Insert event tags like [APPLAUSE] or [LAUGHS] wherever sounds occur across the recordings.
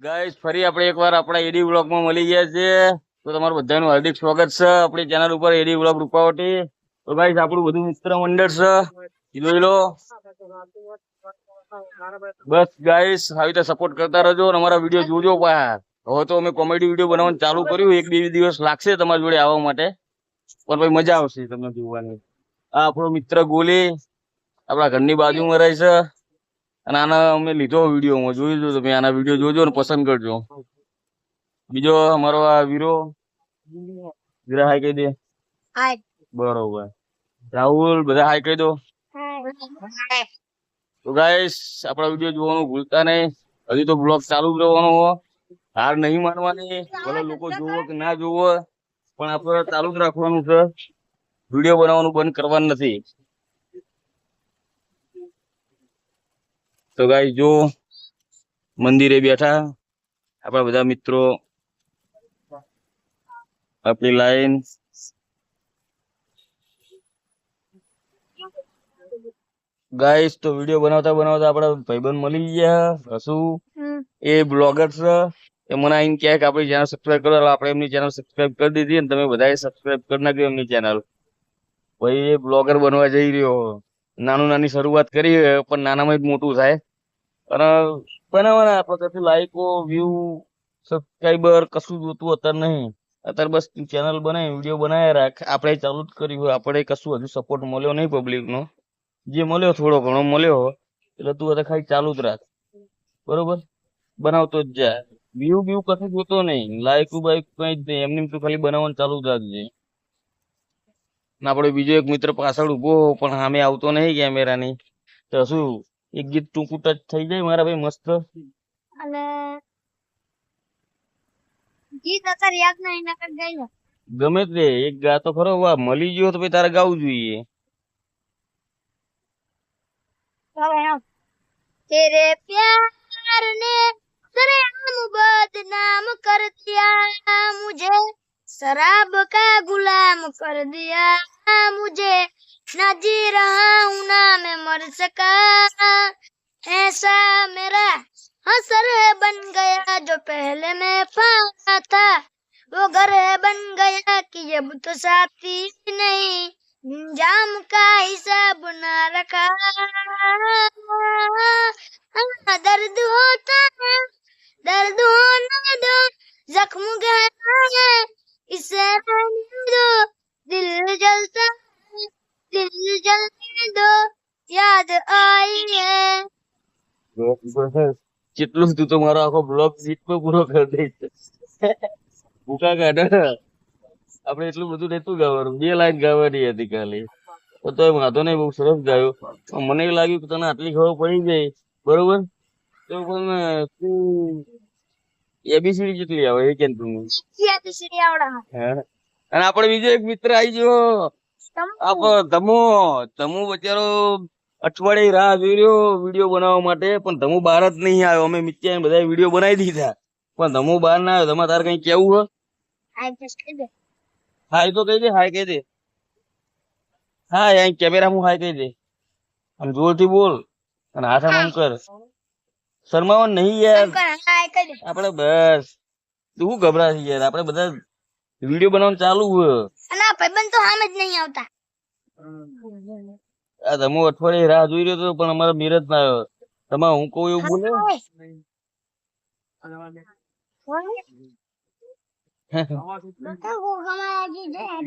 Guys ફરી આપણે એકવાર આપણા એડી વ્લોગમાં મળી ગયા છે. તો તમારું બધાનું હાર્દિક સ્વાગત છે આપણી ચેનલ ઉપર એડી વ્લોગ રૂપાવટી. તો ગાઈસ આપણું બધું મિત્ર મંડળ છે. ઈ જોઈ લો. બસ ગાઈસ આવી રીતે સપોર્ટ કરતા રહેજો અને અમારા વીડિયો જોજો બહાર હવે તો અમે કોમેડી વીડિયો બનાવવાનું ચાલુ કર્યું. એક બે દિવસ લાગશે તમારી જોડે આવવા માટે. પણ ભાઈ મજા આવશે તમને જોવાની. આ આપણો મિત્ર ગોલી આપણા ઘરની બાજુમાં રહે છે. અને આના અમે લીધો વિડીયોમાં જોઈ લો તમે આના વીડિયો જોજો ને પસંદ કરજો. બીજો અમારો આ વીરો વીરા હાય કહી દે. બરોબર. રાહુલ બધા હાય કહી દો. તો ગાઈસ આપણા વીડિયો જોવાનું ભૂલતા નહીં. હજી તો બ્લોગ ચાલુ રહેવાનો હો. હાર નહીં માનવાની. ભલે લોકો જોવો કે ના જોવો પણ આપણે ચાલુ જ રાખવાનું છે. વીડિયો બનાવવાનું બંધ કરવાનું નથી. તો ગાઈ જો મંદિરે બેઠા આપણા બધા મિત્રો આપણી લાઈન ગાઈસ તો વીડિયો બનાવતા બનાવતા આપડા ભાઈબંધ મળી ગયા હસુ. એ બ્લોગર છે એ મને આઈને કહે કે આપણી ચેનલ સબસ્ક્રાઇબ કરો આપણે એમની ચેનલ સબસ્ક્રાઇબ કરી દીધી અને તમે બધાએ સબસ્ક્રાઇબ કરી નાખ્યું એમની ચેનલ ભાઈ એ બ્લોગર બનવા જઈ રહ્યો. નાનું નાની શરૂઆત કરી પણ નાનામાં જ મોટું થાય. અને બનાવવાના આપણે કશું લાઈકો વ્યૂ સબસ્ક્રાઈબર કશું જોતું અત્યારે નહીં. અત્યારે બસ ચેનલ બનાવી વીડિયો બનાવી રાખ. આપણે ચાલુ જ કર્યું આપણે કશું હજુ સપોર્ટ મળ્યો નહીં પબ્લિક નો. જે મળ્યો થોડો ઘણો મળ્યો એટલે તું અત્યારે ખાલી ચાલુ જ રાખ. બરોબર? બનાવતો જ જા. વ્યૂ વ્યૂ કશું જોતો નહીં. લાઈક બાઈક કઈ જ નહીં. એમની તું ખાલી બનાવવાનું ચાલુ જ રાખજે. ને આપણો બીજો એક મિત્ર પાછળ ઊભો પણ સામે આવતો નહીં કેમેરાની તો શું? એક ગીત ટૂંકું ટચ થઈ જાય મારા ભાઈ મસ્ત અને ગીત અત્યારે યાદ નહીં નકર ગઈ ને ગમે તે એક ગાતો ખરો વાહ મળી ગયો તો ભાઈ તારે ગાવું જોઈએ ચાલો એમ तेरे प्यार ने सरेआम बदनाम कर दिया मुझे शराब का गुलाम कर दिया मुझे ना जी रहा हूँ ना मैं मर सका। ऐसा मेरा हसर है बन गया जो पहले मैं पाया था। वो घर है बन गया कि अब तो साथी नहीं। जाम का हिसाब ना रखा। हाँ, दर्द होता है दर्द होने दो जख्म गहरा है इसे दो दिल जलता દિલ જલને દો યાદ આઈએ જેટલું તું તો મારો આખો બ્લોગ સીટમાં પૂરો કરી દઈશ. ભૂકા કાઢો આપણે એટલું બધું નતું ગાવાનું. બે લાઈન ગાવાની હતી ખાલી. તો વાંધો નહીં બહુ સરસ ગાયો. મને એવું લાગ્યું કે તને આટલી ખબર પડી ગઈ. બરોબર? તો પણ તું એબીસીડી કેટલી આવે એ કેમ તું? એબીસીડી આવડે. અને આપણે બીજો એક મિત્ર આવી ગયો. આપ તમો તમો બચારો અઠવાડિયે રાહ જોઈ રહ્યો વીડિયો બનાવવા માટે પણ તમો બહાર જ નહીં આવ્યો. અમે મિત્યા બધા વીડિયો બનાવી દીધા. પણ તમો બહાર ના આવ્યો. તમારે તાર કઈ કેવું હે? હાય તો કહી દે હાય કહી દે. હા અહીં કેમેરા હું હાય કહી દે. આમ જોરથી બોલ અને હાથ આમ કર. શરમાવાનું નહીં યાર. આપણે બસ. તું ગભરાશ યાર? આપણે બધા વીડિયો બનાવવાનું ચાલુ હોય ભાઈબંધ તો સામે જ નહીં આવતા. આ ધમુ અઠવાડિયે રાહ જોઈ રહ્યો હતો પણ અમારા મિરજ ના આવ્યો. તમારે હું કહું એવું બોલે?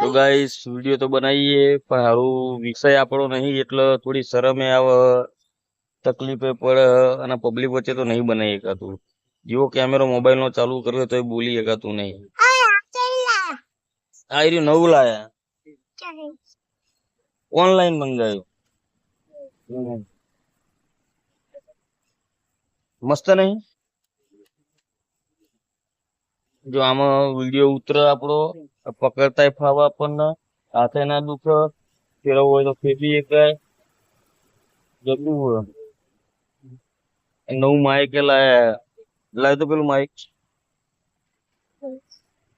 તો ગાઈસ વીડિયો તો બનાવીએ પણ સારું વિષય આપણો નહીં એટલે થોડી શરમે આવે તકલીફે પડે અને પબ્લિક વચ્ચે તો નહીં બનાવી શકાતું જેવો કેમેરો મોબાઈલ નો ચાલુ કર્યો તો બોલી શકાતું નહીં. આ રહ્યું નવું લાયા ઓનલાઈન મંગાવ્યું મસ્ત નહીં જો આમાં વીડિયો ઉતરે આપણો પકડતાય ફાવે આપણને હાથે ના દુખે ફેરવવું હોય તો ફેરવી શકાય જબરું હોય નવું માઇક એ લાયા લાવ્યું તો પેલું માઇક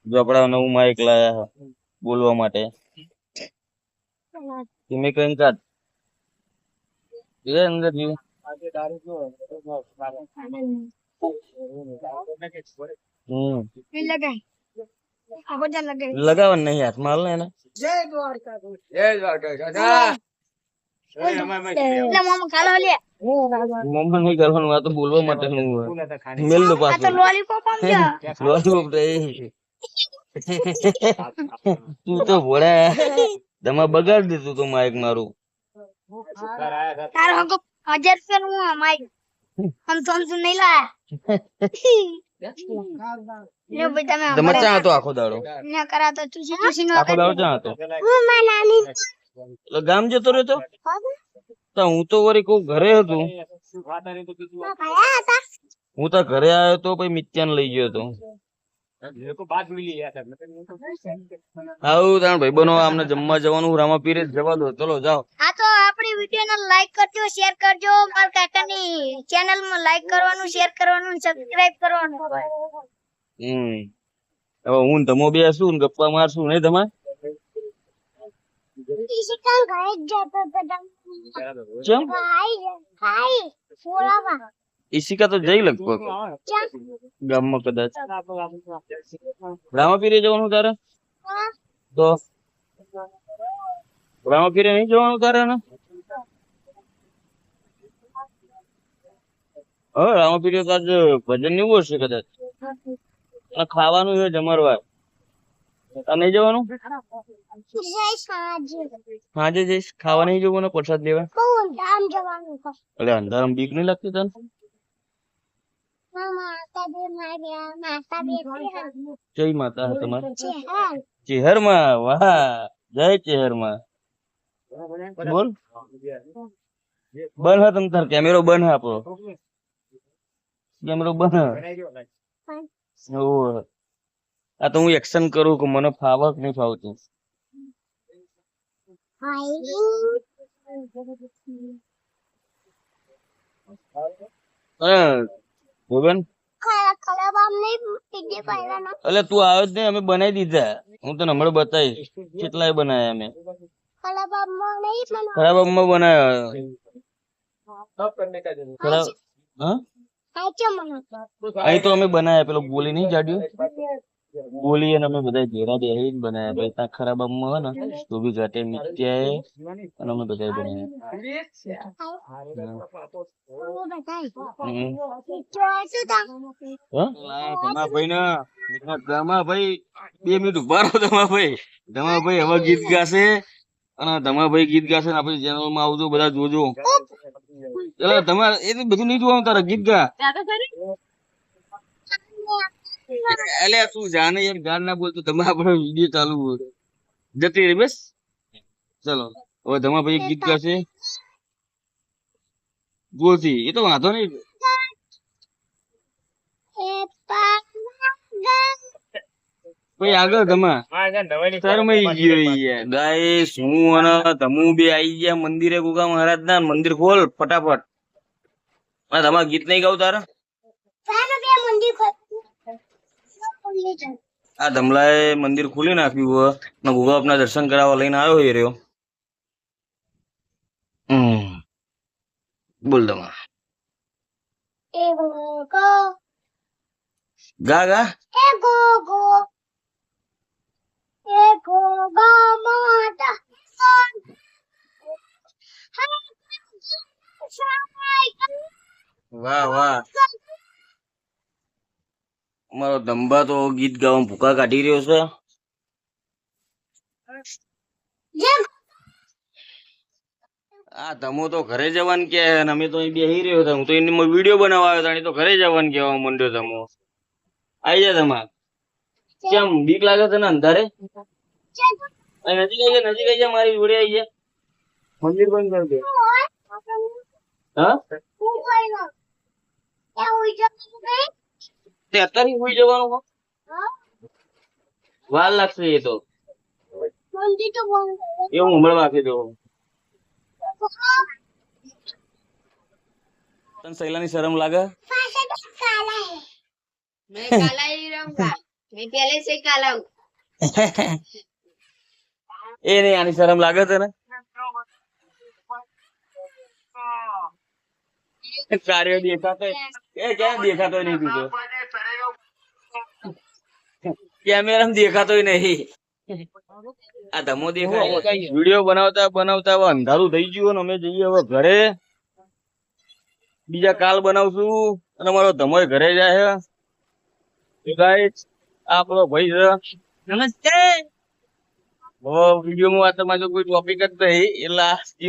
જો આપડા નવું માઇક લાયા બોલવા માટે. તમે કઈ કાઢ એ અંદર જીવ. લગાવવાનું નહીં હાથ માલ ને એને. એટલે મામા કાલો મમ્મી કરવાનું આ તો બોલવા મેલ પાછું. લોલીપોપ. [LAUGHS] તું તો ભોળા. તમે બગાડ દીધું તું માઇક મારું. તારો હગો હજાર રૂપિયા નું માઇક હમ તો હમ તો નહીં લાયા. તમે તમે ચા હતો આખો દાડો? ના કરા ચૂસી ચૂસી આખો દાડો ચા હતો. હું માં નાની એટલે ગામ જતો રહ્યો તો તો હું તો વળી કોક ઘરે હતું. હું તો ઘરે આવ્યો તો પછી મિત્યાન લઈ ગયો હતો. આવું તાણ ભાઈ બનો આમને જમવા જવાનું રામા પીરે જવા દો. ચલો જાઓ. આ તો આપણી વીડિયો ને લાઈક કરજો શેર કરજો મારા કાકાની ચેનલમાં લાઈક કરવાનું શેર કરવાનું સબસ્ક્રાઇબ કરવાનું હમ. હવે હું તમો બે શું ને ગપ્પા મારશું નહીં તમારે? ચમ? ઈશિકા તો જઈ લગભગ ગામમાં કદાચ રામાપીરે જવાનું તારે તો રામાપીરે નહીં જવાનું તારે ને હા રામાપીરે તો આજ ભજન નહીં હશે કદાચ અને ખાવાનું છે જમરવાર તારે નહીં જવાનું સાંજે જઈશ ખાવા નહીં જવું ને પ્રસાદ લેવા એટલે અંધારામાં બીક નહીં લાગતી તને જય માતા તમારે. ચેહરમાં, વાહ, જય ચેહરમાં. બોલ. બન હા તમ તાર કેમેરો બન હા આપો કેમેરો બન. આ તો હું એક્શન કરું કે મને ફાવક નહીં ફાવતું. હા. ભગવાન એટલે તું આવ્યો જ નહીં અમે બનાવી દીધા. હું તને હમણાં બતાવીશ કેટલાય બનાવ્યા અમે. ખરાબ અમ્મા બનાવ્યા. અહીં તો અમે બનાવ્યા પેલો ગોલી નહીં જાડ્યો? ગોલી અને અમે બધા ઘેરા બેહી બનાવ્યા બનાયા. પછી ત્યાં ખરાબ અમ્મા હોય ને તો બી ઘાટે મિત્યાએ અને અમે બધા ના બે મિનિટ ઊભા રહો ધમાભાઈ. ધમાભાઈ હવે ગીત ગાશે અને ધમાભાઈ ગીત ગાશે ને આપણી ચેનલમાં આવજો બધા જોજો. ચલો તમારે એ બધું નહીં જોવાનું તારે ગીત ગા. એટલે તું જાને યાર ગાન ના બોલતો તમે આપણો વીડિયો ચાલુ હોય. જતી રહી બસ. ચલો હવે ધમાભાઈ ગીત ગાશે. બોલતી એ તો વાંધો નહીં. ભાઈ આગળ ધમા શરમાઈ ગયો યાર ગાઈસ હું અને તમુ બે આઈ ગયા મંદિરે ગુગા મહારાજ ના મંદિર ખોલ ફટાફટ. આ તમારે ગીત નહીં મંદિર તારે આ ધમલાએ મંદિર ખોલી નાખ્યું હોય. ને આપના દર્શન કરાવવા લઈને આવ્યો એ રહ્યો. બોલ દમા ગા ગા. વાહ વાહ. મારો ધંબા તો ગીત ગાવા ભૂકા કાઢી રહ્યો છે. આ તમો તો ઘરે જવાનું કે અમે તો અહીં બેહી રહ્યો હતા હું તો એને વીડિયો બનાવવા આવ્યો હતો તો ઘરે જવાનું કહેવા માંડ્યો તમો. આઈ જા તમા કેમ બીક લાગે છે ને અંધારે? નજીક આવી જા નજીક આવી જા મારી જોડે આવી જા. મંદિર બંધ કરી દે. હા તે અત્યારે હોઈ જવાનું હો. વાર લાગશે એ તો. એ હું હમણાં વાંચી દઉં. તન સૈલાની શરમ લાગે? મેં કાલા હી રહુંગા મેં પહેલે સે કાલા હું એ નહીં આની શરમ લાગે તને? સારી દેખાતો એ ક્યાં દેખાતો નહીં તું? કેમેરા દેખાતો નહીં. આ ધમો દેખાય. વીડિયો બનાવતા બનાવતા હવે અંધારું થઈ ગયું અમે જઈએ હવે ઘરે. બીજા કાલ બનાવશું અને મારો ધમો ઘરે જાય છે આપણો ભાઈ છે. નમસ્તે. હવે વિડીયોમાં વાત કોઈ ટોપિક જ નહીં. એટલે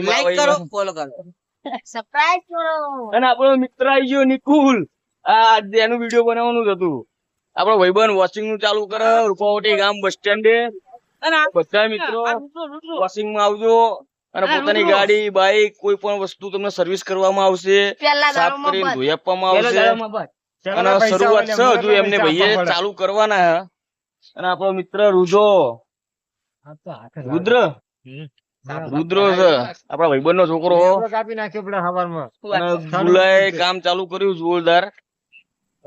લાઈક કરો ફોલો કરો. સબસ્ક્રાઇબ કરો. અને આપણો મિત્ર આવી ગયો નિકુલ. આ આજે એનું વીડિયો બનાવવાનું જ હતું. આપણો ભાઈબંધ વોશિંગનું ચાલુ કરે રૂપાવટી ગામ બસ સ્ટેન્ડે બધા મિત્રો. વોશિંગમાં આવજો. અને પોતાની ગાડી બાઈક કોઈ પણ વસ્તુ તમને સર્વિસ કરવામાં આવશે. સાફ દારૂમાં કરીને ધોઈ આપવામાં આવશે. અને શરૂઆત છે હજુ એમને ભાઈએ ચાલુ કરવાના છે. અને આપણો મિત્ર રુજો રુદ્ર? રુદ્ર છે. આપડા ભાઈબંધ નો છોકરો કાપી નાખ્યો પેલા હવારમાં. કામ ચાલુ કર્યું જોરદાર હવે શિવ બાપા એટલે પતરા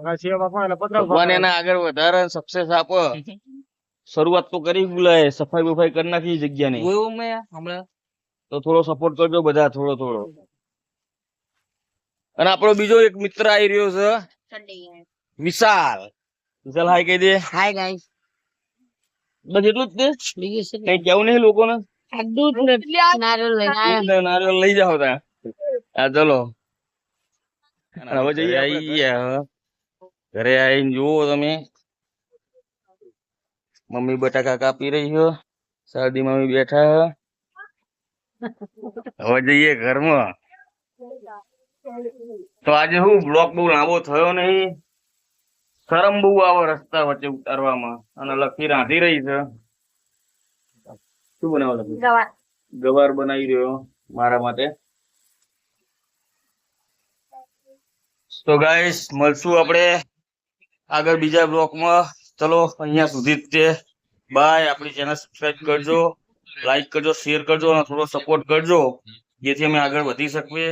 ભગવાન એના આગળ વધારે સક્સેસ આપે. શરૂઆત તો કરી ગુલાએ સફાઈ બફાઈ કરી નાખી જગ્યાની. હમણાં. તો થોડો સપોર્ટ કરજો બધા થોડો થોડો. અને આપણો બીજો એક મિત્ર આવી રહ્યો છે. વિશાલ. વિશાલ હાય કહી દે. હાય ગાઈસ બસ એટલું જ તે બીજું શું કઈ કેવું નહીં લોકોને? આ દૂધ ને નારિયેળ લઈ જાઓ તા હા ચલો. હવે જઈએ આઈ ગયા હવે. ઘરે આવીને જુઓ તમે. મમ્મી બટાકા કાપી રહી છો. શારદી મમ્મી બેઠા હવે જઈએ ઘરમાં. તો આજે શું બ્લોક બહુ લાંબો થયો નહીં. શરમ બહુ આવે રસ્તા વચ્ચે ઉતારવામાં અને લખી રાંધી રહી છે. શું બનાવો લખી? ગવાર. ગવાર બનાવી રહ્યો મારા માટે. તો ગાઈસ મળશું આપણે. આગળ બીજા બ્લોકમાં. ચલો, અહીંયા સુધી તે બાય આપણી ચેનલ સબસ્ક્રાઈબ કરજો લાઈક કરજો શેર કરજો, અને થોડો સપોર્ટ કરજો. જેથી અમે આગળ વધી શકીએ.